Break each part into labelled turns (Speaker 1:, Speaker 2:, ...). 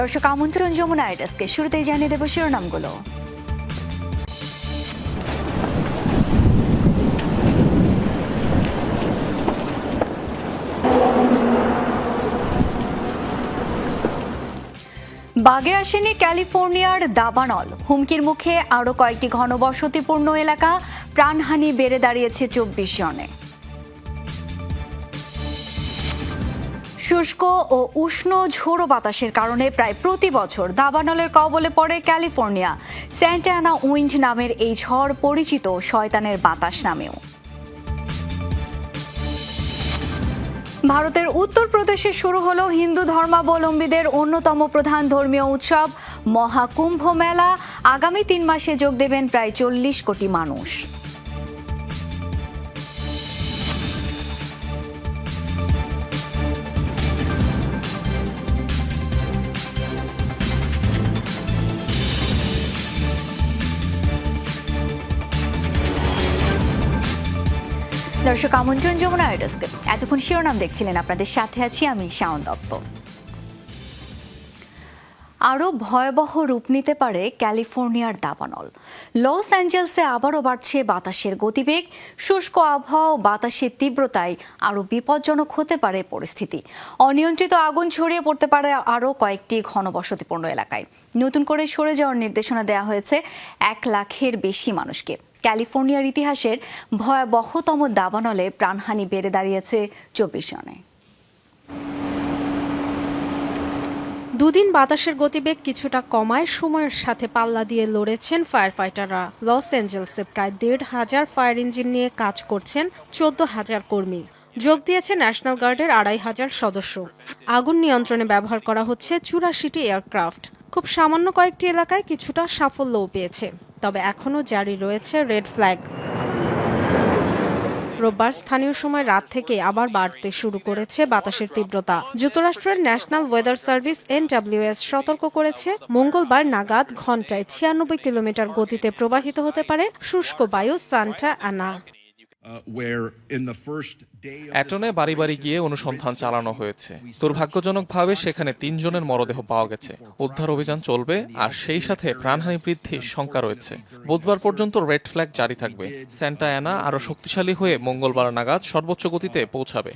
Speaker 1: দর্শক আমন্ত্রণ যমুনা আইডাসকে শুরুতেই জানিয়ে দেব শিরোনামগুলো বাগে আসেনি ক্যালিফোর্নিয়ার দাবানল হুমকির মুখে আরও কয়েকটি ঘনবসতিপূর্ণ এলাকা প্রাণহানি বেড়ে দাঁড়িয়েছে চব্বিশ জনে শুষ্ক ও উষ্ণ ঝোড়ো বাতাসের কারণে প্রায় প্রতি বছর দাবানলের কবলে পড়ে ক্যালিফোর্নিয়া স্যান্টানা উইন্ড নামের এই ঝড় পরিচিত শয়তানের বাতাস নামেও ভারতের উত্তরপ্রদেশে শুরু হল হিন্দু ধর্মাবলম্বীদের অন্যতম প্রধান ধর্মীয় উৎসব মহাকুম্ভ মেলা আগামী তিন মাসে যোগ দেবেন প্রায় চল্লিশ কোটি মানুষ দর্শক আমন্ত্রণ যমুনা আইডাসকে এতক্ষণ শিরোনাম দেখছিলেন আপনাদের সাথে আছি আমি শাওন দত্ত আরও ভয়াবহ রূপ নিতে পারে ক্যালিফোর্নিয়ার দাবানল লস অ্যাঞ্জেলসে আবারও বাড়ছে বাতাসের গতিবেগ শুষ্ক আবহাওয়া ও বাতাসের তীব্রতায় আরও বিপজ্জনক হতে পারে পরিস্থিতি অনিয়ন্ত্রিত আগুন ছড়িয়ে পড়তে পারে আরও কয়েকটি ঘনবসতিপূর্ণ এলাকায় নতুন করে সরে যাওয়ার নির্দেশনা দেওয়া হয়েছে এক লাখের বেশি মানুষকে ক্যালিফোর্নিয়ার ইতিহাসের ভয়াবহতম দাবানলে প্রাণহানি বেড়ে দাঁড়িয়েছে চব্বিশ জনে
Speaker 2: দুদিন বাতাসের গতিবেগ কিছুটা কমায় সময়ের সাথে পাল্লা দিয়ে লড়েছেন ফায়ার ফাইটাররা লস অ্যাঞ্জেলসে প্রায় দেড় হাজার ফায়ার ইঞ্জিন নিয়ে কাজ করছেন চোদ্দ হাজার কর্মী যোগ দিয়েছে ন্যাশনাল গার্ডের আড়াই হাজার সদস্য আগুন নিয়ন্ত্রণে ব্যবহার করা হচ্ছে চুরাশিটি এয়ারক্রাফট খুব সামান্য কয়েকটি এলাকায় কিছুটা সাফল্যও পেয়েছে তবে এখনও জারি রয়েছে রেড ফ্ল্যাগ রোববার স্থানীয় সময় রাত থেকে আবার বাড়তে শুরু করেছে বাতাসের তীব্রতা যুক্তরাষ্ট্রের ন্যাশনাল ওয়েদার সার্ভিস এনডাব্লিউএস সতর্ক করেছে মঙ্গলবার নাগাদ ঘন্টায় ছিয়ানব্বই কিলোমিটার গতিতে প্রবাহিত হতে পারে শুষ্ক বায়ু সান্টা আনা
Speaker 3: অ্যাটনে uh, বাড়ি বাড়ি গিয়ে অনুসন্ধান চালানো হয়েছে দুর্ভাগ্যজনকভাবে সেখানে তিনজনের মরদেহ পাওয়া গেছে উদ্ধার অভিযান চলবে আর সেই সাথে প্রাণহানি বৃদ্ধির শঙ্কা রয়েছে বুধবার পর্যন্ত রেড ফ্ল্যাগ জারি থাকবে স্যান্টা অ্যানা আরও শক্তিশালী হয়ে মঙ্গলবার নাগাদ সর্বোচ্চ গতিতে পৌঁছাবে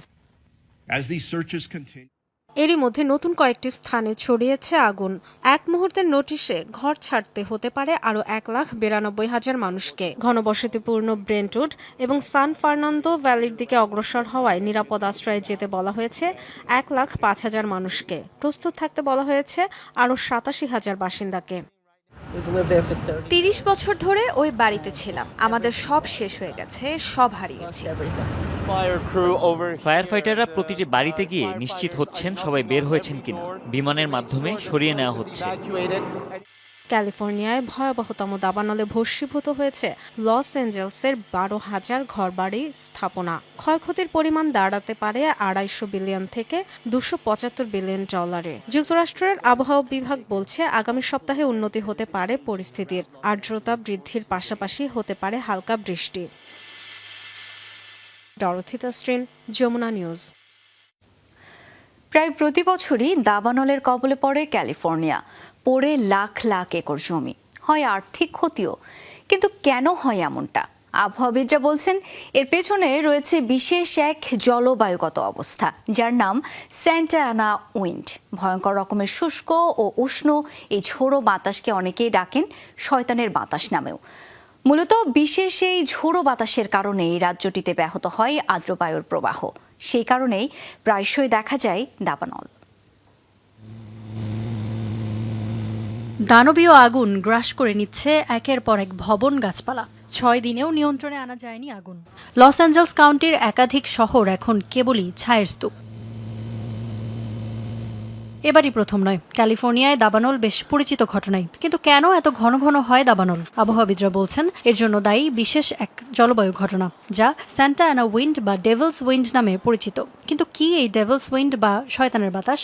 Speaker 2: এরই মধ্যে নতুন কয়েকটি স্থানে ছড়িয়েছে আগুন এক মুহূর্তের নোটিশে ঘর ছাড়তে হতে পারে আরও এক লাখ বিরানব্বই হাজার মানুষকে ঘনবসতিপূর্ণ ব্রেন্টউড এবং সান ফার্নান্দো ভ্যালির দিকে অগ্রসর হওয়ায় নিরাপদ আশ্রয়ে যেতে বলা হয়েছে এক লাখ পাঁচ হাজার মানুষকে প্রস্তুত থাকতে বলা হয়েছে আরও সাতাশি হাজার বাসিন্দাকে
Speaker 4: তিরিশ বছর ধরে ওই বাড়িতে ছিলাম আমাদের সব শেষ হয়ে গেছে সব হারিয়েছি
Speaker 5: ফায়ারফাইটাররা প্রতিটি বাড়িতে গিয়ে নিশ্চিত হচ্ছেন সবাই বের হয়েছেন কিনা বিমানের মাধ্যমে সরিয়ে নেওয়া হচ্ছে
Speaker 2: ক্যালিফোর্নিয়ায় ভয়াবহতম দাবানলে ভস্মীভূত হয়েছে লস অ্যাঞ্জেলসের বারো হাজার ঘরবাড়ি স্থাপনা ক্ষয়ক্ষতির পরিমাণ দাঁড়াতে পারে আড়াইশো বিলিয়ন থেকে দুশো পঁচাত্তর বিলিয়ন ডলারে যুক্তরাষ্ট্রের আবহাওয়া বিভাগ বলছে আগামী সপ্তাহে উন্নতি হতে পারে পরিস্থিতির আর্দ্রতা বৃদ্ধির পাশাপাশি হতে পারে হালকা বৃষ্টি ডরথিতা যমুনা নিউজ
Speaker 1: প্রায় প্রতি বছরই দাবানলের কবলে পড়ে ক্যালিফোর্নিয়া পড়ে লাখ লাখ একর জমি হয় আর্থিক ক্ষতিও কিন্তু কেন হয় এমনটা আবহাওয়াবিদরা বলছেন এর পেছনে রয়েছে বিশেষ এক জলবায়ুগত অবস্থা যার নাম স্যান্টানা উইন্ড ভয়ঙ্কর রকমের শুষ্ক ও উষ্ণ এই ঝোড়ো বাতাসকে অনেকেই ডাকেন শয়তানের বাতাস নামেও মূলত বিশেষ এই ঝোড়ো বাতাসের কারণে এই রাজ্যটিতে ব্যাহত হয় আদ্রবায়ুর প্রবাহ সেই কারণেই প্রায়শই দেখা যায় দাবানল
Speaker 2: দানবীয় আগুন গ্রাস করে নিচ্ছে একের পর এক ভবন গাছপালা ছয় দিনেও নিয়ন্ত্রণে আনা যায়নি আগুন লস অ্যাঞ্জেলস কাউন্টির একাধিক শহর এখন কেবলই ছায়ের স্তূপ এবারই প্রথম নয় ক্যালিফোর্নিয়ায় দাবানল বেশ পরিচিত ঘটনাই কিন্তু কেন এত ঘন ঘন হয় দাবানল আবহাওয়াবিদরা বলছেন এর জন্য দায়ী বিশেষ এক জলবায়ু ঘটনা যা স্যান্টা অ্যানা উইন্ড বা ডেভেলস উইন্ড নামে পরিচিত কিন্তু কি এই ডেভেলস উইন্ড বা শয়তানের বাতাস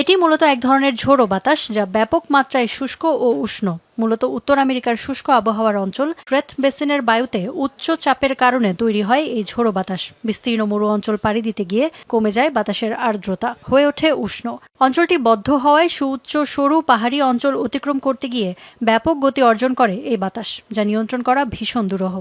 Speaker 2: এটি মূলত এক ধরনের ঝোড়ো বাতাস যা ব্যাপক মাত্রায় শুষ্ক ও উষ্ণ মূলত উত্তর আমেরিকার শুষ্ক আবহাওয়ার অঞ্চল ক্রেট বেসিনের বায়ুতে উচ্চ চাপের কারণে তৈরি হয় এই ঝোড়ো বাতাস বিস্তীর্ণ মরু অঞ্চল পাড়ি দিতে গিয়ে কমে যায় বাতাসের আর্দ্রতা হয়ে ওঠে উষ্ণ অঞ্চলটি বদ্ধ হওয়ায় সুউচ্চ সরু পাহাড়ি অঞ্চল অতিক্রম করতে গিয়ে ব্যাপক গতি অর্জন করে এই বাতাস যা নিয়ন্ত্রণ করা ভীষণ দুরহ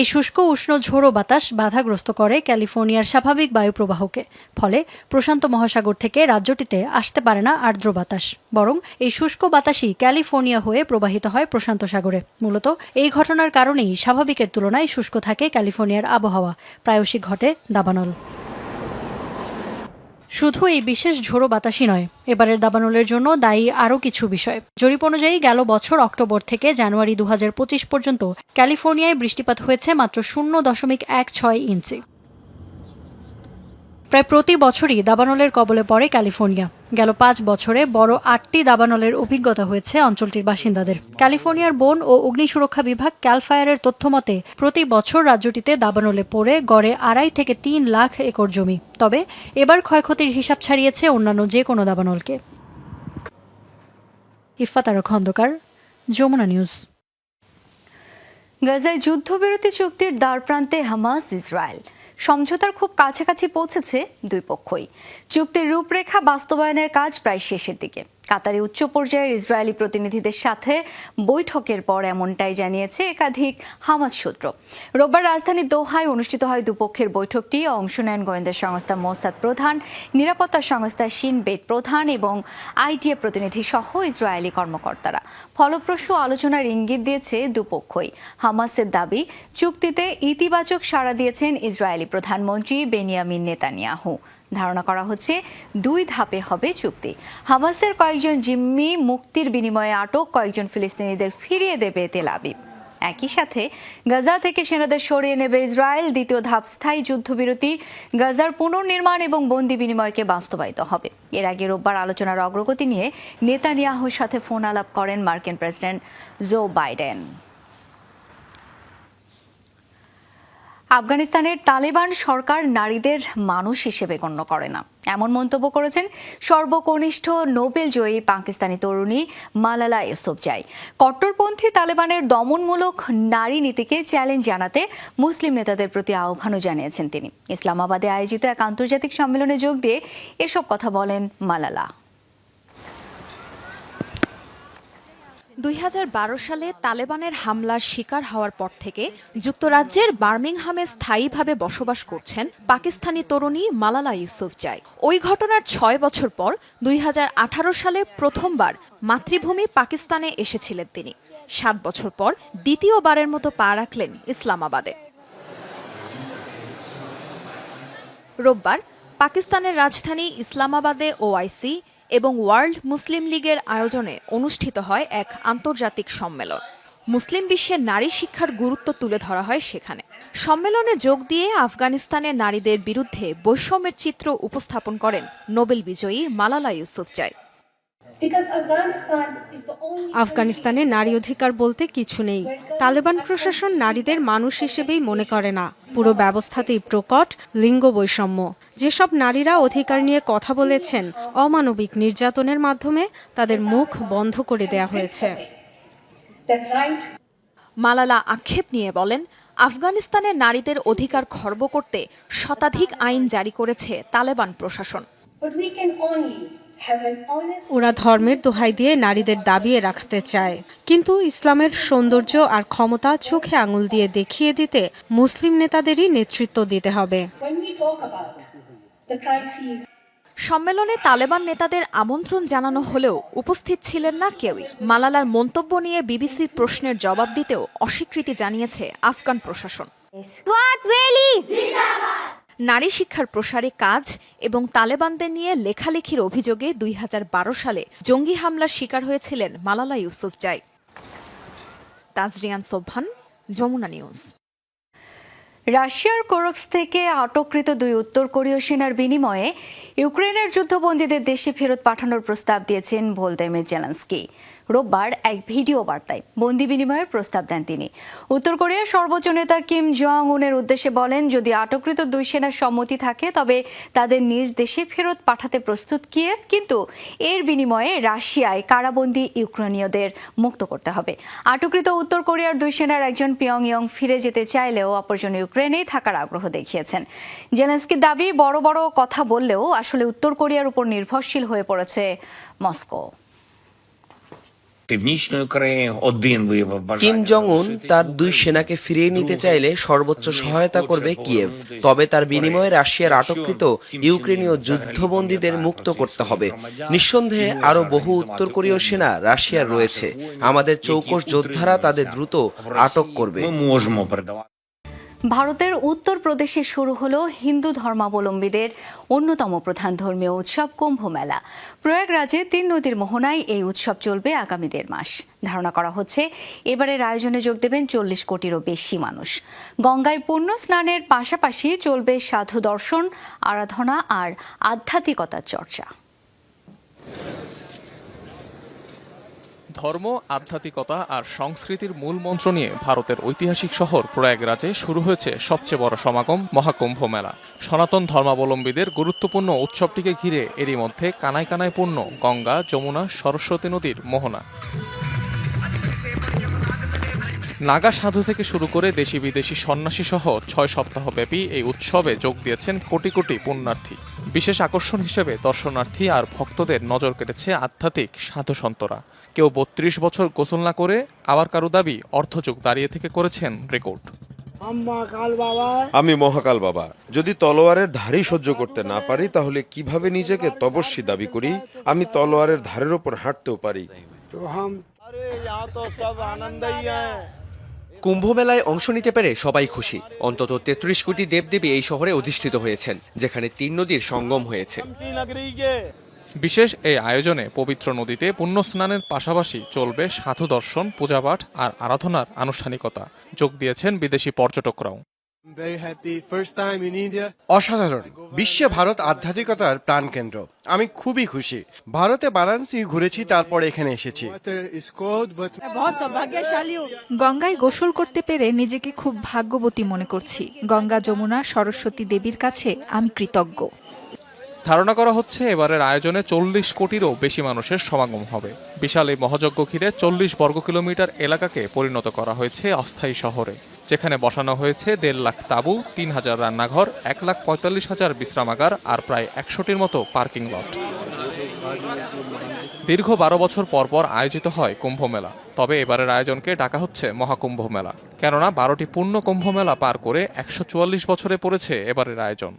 Speaker 2: এই শুষ্ক উষ্ণ ঝোড়ো বাতাস বাধাগ্রস্ত করে ক্যালিফোর্নিয়ার স্বাভাবিক বায়ুপ্রবাহকে ফলে প্রশান্ত মহাসাগর থেকে রাজ্যটিতে আসতে পারে না আর্দ্র বাতাস বরং এই শুষ্ক বাতাসই ক্যালিফোর্নিয়া হয়ে প্রবাহিত হয় প্রশান্ত সাগরে মূলত এই ঘটনার কারণেই স্বাভাবিকের তুলনায় শুষ্ক থাকে ক্যালিফোর্নিয়ার আবহাওয়া প্রায়শই ঘটে দাবানল শুধু এই বিশেষ ঝোড়ো বাতাসই নয় এবারের দাবানলের জন্য দায়ী আরও কিছু বিষয় জরিপ অনুযায়ী গেল বছর অক্টোবর থেকে জানুয়ারি দু পর্যন্ত ক্যালিফোর্নিয়ায় বৃষ্টিপাত হয়েছে মাত্র শূন্য দশমিক এক ছয় ইঞ্চি প্রায় প্রতি বছরই দাবানলের কবলে পড়ে ক্যালিফোর্নিয়া গেল পাঁচ বছরে বড় আটটি দাবানলের অভিজ্ঞতা হয়েছে অঞ্চলটির বাসিন্দাদের ক্যালিফোর্নিয়ার বন ও অগ্নি সুরক্ষা বিভাগ ক্যালফায়ারের তথ্য মতে প্রতি বছর রাজ্যটিতে দাবানলে পড়ে গড়ে আড়াই থেকে তিন লাখ একর জমি তবে এবার ক্ষয়ক্ষতির হিসাব ছাড়িয়েছে অন্যান্য যে কোনো দাবানলকে খন্দকার যমুনা নিউজ
Speaker 1: গাজায় যুদ্ধবিরতি চুক্তির দ্বারপ্রান্তে হামাস ইসরায়েল সমঝোতার খুব কাছাকাছি পৌঁছেছে দুই পক্ষই চুক্তির রূপরেখা বাস্তবায়নের কাজ প্রায় শেষের দিকে কাতারে উচ্চ পর্যায়ের ইসরায়েলি প্রতিনিধিদের সাথে বৈঠকের পর এমনটাই জানিয়েছে একাধিক হামাস সূত্র রোববার রাজধানী দোহায় অনুষ্ঠিত হয় দুপক্ষের বৈঠকটি অংশ নেন গোয়েন্দা সংস্থা মোসাদ প্রধান নিরাপত্তা সংস্থা সিনবেদ প্রধান এবং আইটিএ প্রতিনিধি সহ ইসরায়েলি কর্মকর্তারা ফলপ্রসূ আলোচনার ইঙ্গিত দিয়েছে দুপক্ষই হামাসের দাবি চুক্তিতে ইতিবাচক সাড়া দিয়েছেন ইসরায়েলি প্রধানমন্ত্রী বেনিয়ামিন নেতানিয়াহু ধারণা করা হচ্ছে দুই ধাপে হবে চুক্তি হামাসের কয়েকজন জিম্মি মুক্তির বিনিময়ে আটক কয়েকজন ফিলিস্তিনিদের ফিরিয়ে দেবে তেল আবিব একই সাথে গাজা থেকে সেনাদের সরিয়ে নেবে ইসরায়েল দ্বিতীয় ধাপ স্থায়ী যুদ্ধবিরতি গাজার পুনর্নির্মাণ এবং বন্দি বিনিময়কে বাস্তবায়িত হবে এর আগে রোববার আলোচনার অগ্রগতি নিয়ে নেতানিয়াহুর সাথে ফোন আলাপ করেন মার্কিন প্রেসিডেন্ট জো বাইডেন আফগানিস্তানের তালেবান সরকার নারীদের মানুষ হিসেবে গণ্য করে না এমন মন্তব্য করেছেন সর্বকনিষ্ঠ নোবেল জয়ী পাকিস্তানি তরুণী মালালা ইউসুফজাই কট্টরপন্থী তালেবানের দমনমূলক নারী নীতিকে চ্যালেঞ্জ জানাতে মুসলিম নেতাদের প্রতি আহ্বানও জানিয়েছেন তিনি ইসলামাবাদে আয়োজিত এক আন্তর্জাতিক সম্মেলনে যোগ দিয়ে এসব কথা বলেন মালালা
Speaker 2: 2012 সালে তালেবানের হামলার শিকার হওয়ার পর থেকে যুক্তরাজ্যের বার্মিংহামে স্থায়ীভাবে বসবাস করছেন পাকিস্তানি তরুণী মালালা ইউসুফ ইউসুফজাই ওই ঘটনার ছয় বছর পর দুই সালে প্রথমবার মাতৃভূমি পাকিস্তানে এসেছিলেন তিনি সাত বছর পর দ্বিতীয়বারের মতো পা রাখলেন ইসলামাবাদে রোববার পাকিস্তানের রাজধানী ইসলামাবাদে ওআইসি এবং ওয়ার্ল্ড মুসলিম লীগের আয়োজনে অনুষ্ঠিত হয় এক আন্তর্জাতিক সম্মেলন মুসলিম বিশ্বে নারী শিক্ষার গুরুত্ব তুলে ধরা হয় সেখানে সম্মেলনে যোগ দিয়ে আফগানিস্তানে নারীদের বিরুদ্ধে বৈষম্যের চিত্র উপস্থাপন করেন নোবেল বিজয়ী মালালা ইউসুফ চাই আফগানিস্তানে নারী অধিকার বলতে কিছু নেই তালেবান প্রশাসন নারীদের মানুষ হিসেবেই মনে করে না পুরো ব্যবস্থাতেই প্রকট লিঙ্গ বৈষম্য যেসব নারীরা অধিকার নিয়ে কথা বলেছেন অমানবিক নির্যাতনের মাধ্যমে তাদের মুখ বন্ধ করে দেয়া হয়েছে মালালা আক্ষেপ নিয়ে বলেন আফগানিস্তানে নারীদের অধিকার খর্ব করতে শতাধিক আইন জারি করেছে তালেবান প্রশাসন ওরা ধর্মের দোহাই দিয়ে নারীদের দাবিয়ে রাখতে চায় কিন্তু ইসলামের সৌন্দর্য আর ক্ষমতা চোখে আঙুল দিয়ে দেখিয়ে দিতে মুসলিম নেতাদেরই নেতৃত্ব দিতে হবে সম্মেলনে তালেবান নেতাদের আমন্ত্রণ জানানো হলেও উপস্থিত ছিলেন না কেউই মালালার মন্তব্য নিয়ে বিবিসির প্রশ্নের জবাব দিতেও অস্বীকৃতি জানিয়েছে আফগান প্রশাসন নারী শিক্ষার প্রসারে কাজ এবং তালেবানদের নিয়ে লেখালেখির অভিযোগে দুই সালে জঙ্গি হামলার শিকার হয়েছিলেন মালালা ইউসুফজাই তাজরিয়ান সোভান যমুনা নিউজ
Speaker 1: রাশিয়ার কোরক্স থেকে আটককৃত দুই উত্তর কোরীয় সেনার বিনিময়ে ইউক্রেনের যুদ্ধবন্দীদের দেশে ফেরত পাঠানোর প্রস্তাব দিয়েছেন ভোলদেমির জেলান্সকি রোববার এক ভিডিও বার্তায় বন্দি বিনিময়ের প্রস্তাব দেন তিনি উত্তর কোরিয়ার সর্বোচ্চ নেতা কিম জং উনের উদ্দেশ্যে বলেন যদি আটককৃত দুই সেনার সম্মতি থাকে তবে তাদের নিজ দেশে ফেরত পাঠাতে প্রস্তুত কিয়ে কিন্তু এর বিনিময়ে রাশিয়ায় কারাবন্দি ইউক্রেনীয়দের মুক্ত করতে হবে আটককৃত উত্তর কোরিয়ার দুই সেনার একজন ইয়ং ফিরে যেতে চাইলেও অপরজন ইউক্রেনেই থাকার আগ্রহ দেখিয়েছেন জেলেন্সকির দাবি বড় বড় কথা বললেও আসলে উত্তর কোরিয়ার উপর নির্ভরশীল হয়ে পড়েছে মস্কো
Speaker 6: কিম জং উন তার দুই সেনাকে ফিরিয়ে নিতে চাইলে সর্বোচ্চ সহায়তা করবে কিয়েভ তবে তার বিনিময়ে রাশিয়ার আটককৃত ইউক্রেনীয় যুদ্ধবন্দীদের মুক্ত করতে হবে নিঃসন্দেহে আরো বহু উত্তর কোরীয় সেনা রাশিয়ার রয়েছে আমাদের চৌকশ যোদ্ধারা তাদের দ্রুত আটক করবে
Speaker 1: ভারতের উত্তরপ্রদেশে শুরু হলো হিন্দু ধর্মাবলম্বীদের অন্যতম প্রধান ধর্মীয় উৎসব কুম্ভ মেলা প্রয়াগরাজে তিন নদীর মোহনায় এই উৎসব চলবে আগামী দেড় মাস ধারণা করা হচ্ছে এবারের আয়োজনে যোগ দেবেন চল্লিশ কোটিরও বেশি মানুষ গঙ্গায় পূর্ণ স্নানের পাশাপাশি চলবে সাধু দর্শন আরাধনা আর আধ্যাত্মিকতার চর্চা
Speaker 7: ধর্ম আধ্যাত্মিকতা আর সংস্কৃতির মূল মন্ত্র নিয়ে ভারতের ঐতিহাসিক শহর প্রয়াগরাজে শুরু হয়েছে সবচেয়ে বড় সমাগম মহাকুম্ভ মেলা সনাতন ধর্মাবলম্বীদের গুরুত্বপূর্ণ উৎসবটিকে ঘিরে এরই মধ্যে কানায় কানায় পূর্ণ গঙ্গা যমুনা সরস্বতী নদীর মোহনা নাগা সাধু থেকে শুরু করে দেশি বিদেশি সন্ন্যাসী সহ ছয় সপ্তাহব্যাপী এই উৎসবে যোগ দিয়েছেন কোটি কোটি পুণ্যার্থী বিশেষ আকর্ষণ হিসেবে দর্শনার্থী আর ভক্তদের নজর কেটেছে আধ্যাত্মিক সাধু সন্তরা কেউ বত্রিশ বছর গোসল না করে আবার কারো দাবি অর্থযোগ দাঁড়িয়ে থেকে করেছেন রেকর্ড
Speaker 8: আমি মহাকাল বাবা যদি তলোয়ারের ধারই সহ্য করতে না পারি তাহলে কিভাবে নিজেকে তপস্বী দাবি করি আমি তলোয়ারের ধারের ওপর হাঁটতেও পারি হ্যাঁ।
Speaker 9: কুম্ভমেলায় অংশ নিতে পেরে সবাই খুশি অন্তত তেত্রিশ কোটি দেবদেবী এই শহরে অধিষ্ঠিত হয়েছেন যেখানে তিন নদীর সঙ্গম হয়েছে
Speaker 7: বিশেষ এই আয়োজনে পবিত্র নদীতে পুণ্যস্নানের স্নানের পাশাপাশি চলবে সাধু দর্শন পূজাপাঠ আর আরাধনার আনুষ্ঠানিকতা যোগ দিয়েছেন বিদেশি পর্যটকরাও
Speaker 10: অসাধারণ বিশ্বে ভারত আধ্যাত্মিকতার প্রাণকেন্দ্র আমি খুবই খুশি ভারতে বারাণসী ঘুরেছি তারপর এখানে এসেছি
Speaker 11: গঙ্গায় গোসল করতে পেরে নিজেকে খুব ভাগ্যবতী মনে করছি গঙ্গা যমুনা সরস্বতী দেবীর কাছে আমি কৃতজ্ঞ
Speaker 7: ধারণা করা হচ্ছে এবারের আয়োজনে চল্লিশ কোটিরও বেশি মানুষের সমাগম হবে বিশাল এই মহাযজ্ঞ ঘিরে চল্লিশ বর্গ কিলোমিটার এলাকাকে পরিণত করা হয়েছে অস্থায়ী শহরে যেখানে বসানো হয়েছে দেড় লাখ তাঁবু তিন হাজার রান্নাঘর এক লাখ পঁয়তাল্লিশ হাজার বিশ্রামাগার আর প্রায় একশোটির মতো পার্কিং লট দীর্ঘ বারো বছর পর পর আয়োজিত হয় কুম্ভ মেলা তবে এবারের আয়োজনকে ডাকা হচ্ছে মহাকুম্ভ মেলা কেননা বারোটি পূর্ণ কুম্ভ মেলা পার করে একশো চুয়াল্লিশ বছরে পড়েছে এবারের আয়োজন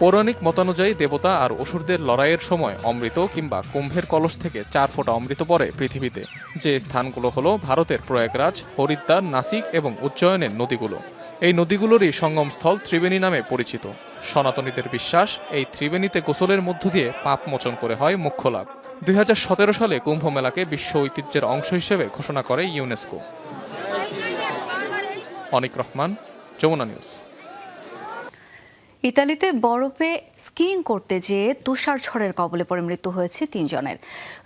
Speaker 7: পৌরাণিক মতানুযায়ী দেবতা আর অসুরদের লড়াইয়ের সময় অমৃত কিংবা কুম্ভের কলস থেকে চার ফোঁটা অমৃত পড়ে পৃথিবীতে যে স্থানগুলো হলো ভারতের প্রয়াগরাজ হরিদ্বার নাসিক এবং উজ্জয়নের নদীগুলো এই নদীগুলোরই সঙ্গমস্থল ত্রিবেণী নামে পরিচিত সনাতনীদের বিশ্বাস এই ত্রিবেণীতে গোসলের মধ্য দিয়ে পাপ মোচন করে হয় মুখ্য লাভ দুই সালে কুম্ভ মেলাকে বিশ্ব ঐতিহ্যের অংশ হিসেবে ঘোষণা করে ইউনেস্কো অনিক রহমান যমুনা নিউজ
Speaker 1: ইতালিতে বরফে স্কিইং করতে যেয়ে তুষার ঝড়ের কবলে পড়ে মৃত্যু হয়েছে তিনজনের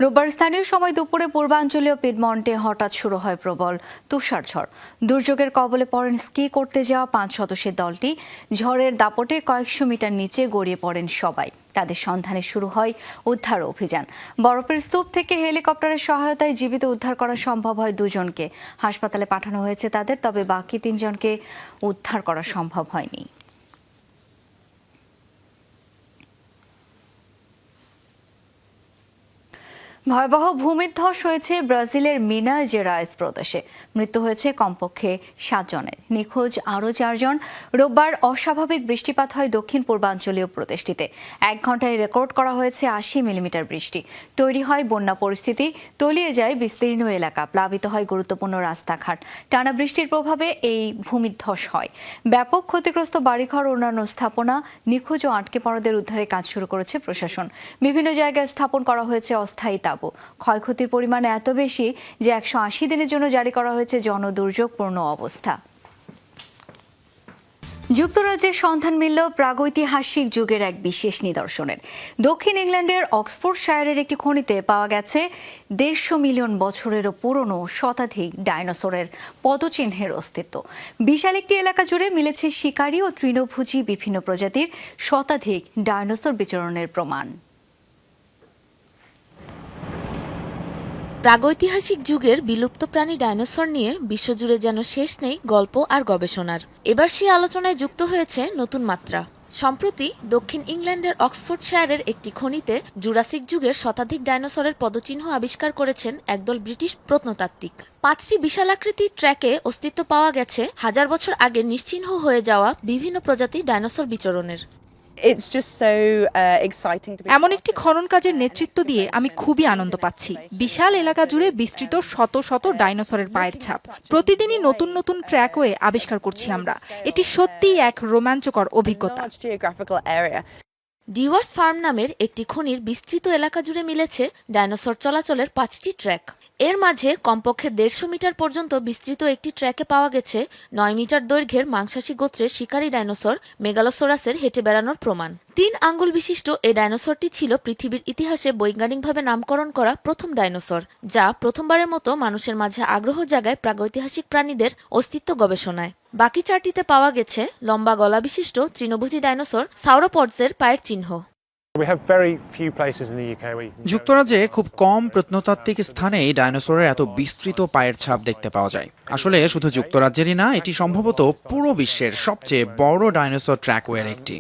Speaker 1: রোববার স্থানীয় সময় দুপুরে পূর্বাঞ্চলীয় পিডমন্টে হঠাৎ শুরু হয় প্রবল তুষার ঝড় দুর্যোগের কবলে পড়েন স্কি করতে যাওয়া পাঁচ সদস্যের দলটি ঝড়ের দাপটে কয়েকশো মিটার নিচে গড়িয়ে পড়েন সবাই তাদের সন্ধানে শুরু হয় উদ্ধার অভিযান বরফের স্তূপ থেকে হেলিকপ্টারের সহায়তায় জীবিত উদ্ধার করা সম্ভব হয় দুজনকে হাসপাতালে পাঠানো হয়েছে তাদের তবে বাকি তিনজনকে উদ্ধার করা সম্ভব হয়নি ভয়াবহ ভূমিধ্বস হয়েছে ব্রাজিলের মিনা জেরাইস প্রদেশে মৃত্যু হয়েছে কমপক্ষে সাতজনের নিখোঁজ আরও চারজন রোববার অস্বাভাবিক বৃষ্টিপাত হয় দক্ষিণ পূর্বাঞ্চলীয় প্রদেশটিতে এক ঘন্টায় রেকর্ড করা হয়েছে আশি মিলিমিটার বৃষ্টি তৈরি হয় বন্যা পরিস্থিতি তলিয়ে যায় বিস্তীর্ণ এলাকা প্লাবিত হয় গুরুত্বপূর্ণ রাস্তাঘাট টানা বৃষ্টির প্রভাবে এই ভূমিধ্বস হয় ব্যাপক ক্ষতিগ্রস্ত বাড়িঘর অন্যান্য স্থাপনা নিখোঁজ ও আটকে পড়াদের উদ্ধারে কাজ শুরু করেছে প্রশাসন বিভিন্ন জায়গায় স্থাপন করা হয়েছে অস্থায়ী তাপ যাব ক্ষয়ক্ষতির পরিমাণ এত বেশি যে একশো আশি দিনের জন্য জারি করা হয়েছে জনদুর্যোগপূর্ণ অবস্থা যুক্তরাজ্যের সন্ধান মিলল প্রাগৈতিহাসিক যুগের এক বিশেষ নিদর্শনের দক্ষিণ ইংল্যান্ডের অক্সফোর্ড শায়ারের একটি খনিতে পাওয়া গেছে দেড়শো মিলিয়ন বছরেরও পুরনো শতাধিক ডাইনোসরের পদচিহ্নের অস্তিত্ব বিশাল একটি এলাকা জুড়ে মিলেছে শিকারী ও তৃণভোজী বিভিন্ন প্রজাতির শতাধিক ডাইনোসর বিচরণের প্রমাণ প্রাগৈতিহাসিক যুগের বিলুপ্ত প্রাণী ডাইনোসর নিয়ে বিশ্বজুড়ে যেন শেষ নেই গল্প আর গবেষণার এবার সেই আলোচনায় যুক্ত হয়েছে নতুন মাত্রা সম্প্রতি দক্ষিণ ইংল্যান্ডের অক্সফোর্ডশায়ারের একটি খনিতে জুরাসিক যুগের শতাধিক ডাইনোসরের পদচিহ্ন আবিষ্কার করেছেন একদল ব্রিটিশ প্রত্নতাত্ত্বিক পাঁচটি বিশালাকৃতির ট্র্যাকে অস্তিত্ব পাওয়া গেছে হাজার বছর আগে নিশ্চিহ্ন হয়ে যাওয়া বিভিন্ন প্রজাতির ডাইনোসর বিচরণের
Speaker 12: Uh, এমন একটি খনন কাজের নেতৃত্ব দিয়ে আমি খুবই আনন্দ পাচ্ছি বিশাল এলাকা জুড়ে বিস্তৃত শত শত ডাইনোসরের পায়ের ছাপ প্রতিদিনই নতুন নতুন ট্র্যাকওয়ে আবিষ্কার করছি আমরা এটি সত্যিই এক রোমাঞ্চকর অভিজ্ঞতা ডিওয়ার্স ফার্ম নামের একটি খনির বিস্তৃত এলাকা জুড়ে মিলেছে ডাইনোসর চলাচলের পাঁচটি ট্র্যাক এর মাঝে কমপক্ষে দেড়শো মিটার পর্যন্ত বিস্তৃত একটি ট্র্যাকে পাওয়া গেছে নয় মিটার দৈর্ঘ্যের মাংসাশী গোত্রের শিকারী ডাইনোসর মেগালোসোরাসের হেঁটে বেড়ানোর প্রমাণ তিন আঙ্গুল বিশিষ্ট এই ডাইনোসরটি ছিল পৃথিবীর ইতিহাসে বৈজ্ঞানিকভাবে নামকরণ করা প্রথম ডাইনোসর যা প্রথমবারের মতো মানুষের মাঝে আগ্রহ জাগায় প্রাগৈতিহাসিক প্রাণীদের অস্তিত্ব গবেষণায় বাকি চারটিতে পাওয়া গেছে লম্বা গলা বিশিষ্ট তৃণভোজী ডাইনোসর সাউরোপডসের পায়ের চিহ্ন
Speaker 13: যুক্তরাজ্যে খুব কম প্রত্নতাত্ত্বিক স্থানে ডাইনোসরের এত বিস্তৃত পায়ের ছাপ দেখতে পাওয়া যায় আসলে শুধু যুক্তরাজ্যেরই না এটি সম্ভবত পুরো বিশ্বের সবচেয়ে বড় ডাইনোসর ট্র্যাকওয়ের একটি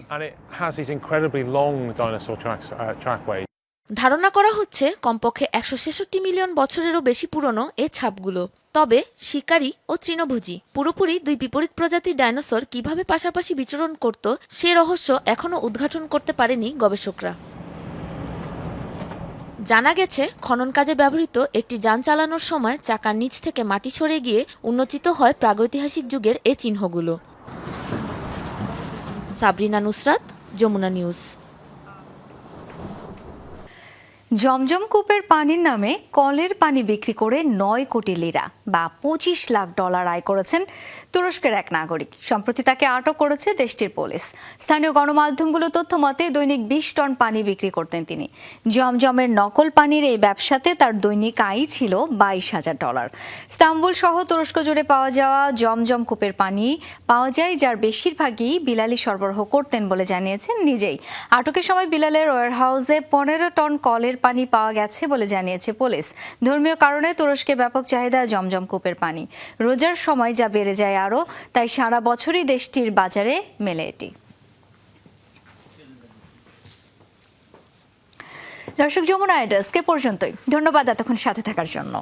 Speaker 12: ধারণা করা হচ্ছে কমপক্ষে একশো ছেষট্টি মিলিয়ন বছরেরও বেশি পুরনো এ ছাপগুলো তবে শিকারী ও তৃণভোজী পুরোপুরি দুই বিপরীত প্রজাতির ডাইনোসর কিভাবে পাশাপাশি বিচরণ করত সে রহস্য এখনও উদ্ঘাটন করতে পারেনি গবেষকরা জানা গেছে খনন কাজে ব্যবহৃত একটি যান চালানোর সময় চাকার নিচ থেকে মাটি সরে গিয়ে উন্মোচিত হয় প্রাগৈতিহাসিক যুগের এ চিহ্নগুলো সাবরিনা নুসরাত যমুনা নিউজ
Speaker 14: জমজম কূপের পানির নামে কলের পানি বিক্রি করে নয় কোটি লিরা বা পঁচিশ লাখ ডলার আয় করেছেন তুরস্কের এক নাগরিক সম্প্রতি তাকে আটক করেছে দেশটির পুলিশ স্থানীয় গণমাধ্যমগুলো তথ্য মতে দৈনিক বিশ টন পানি বিক্রি করতেন তিনি জমজমের নকল পানির এই ব্যবসাতে তার দৈনিক আয় ছিল বাইশ হাজার ডলার স্তাম্বুল সহ তুরস্ক জুড়ে পাওয়া যাওয়া জমজম কূপের পানি পাওয়া যায় যার বেশিরভাগই বিলালি সরবরাহ করতেন বলে জানিয়েছেন নিজেই আটকের সময় বিলালের ওয়ারহাউসে পনেরো টন কলের পানি পাওয়া গেছে বলে জানিয়েছে পুলিশ ধর্মীয় কারণে তুরস্কে ব্যাপক চাহিদা জমজম কূপের পানি রোজার সময় যা বেড়ে যায় আরও তাই সারা বছরই দেশটির বাজারে মেলে এটি
Speaker 1: দর্শক যমুনা এড্রেসকে পর্যন্তই ধন্যবাদ এতক্ষণ সাথে থাকার জন্য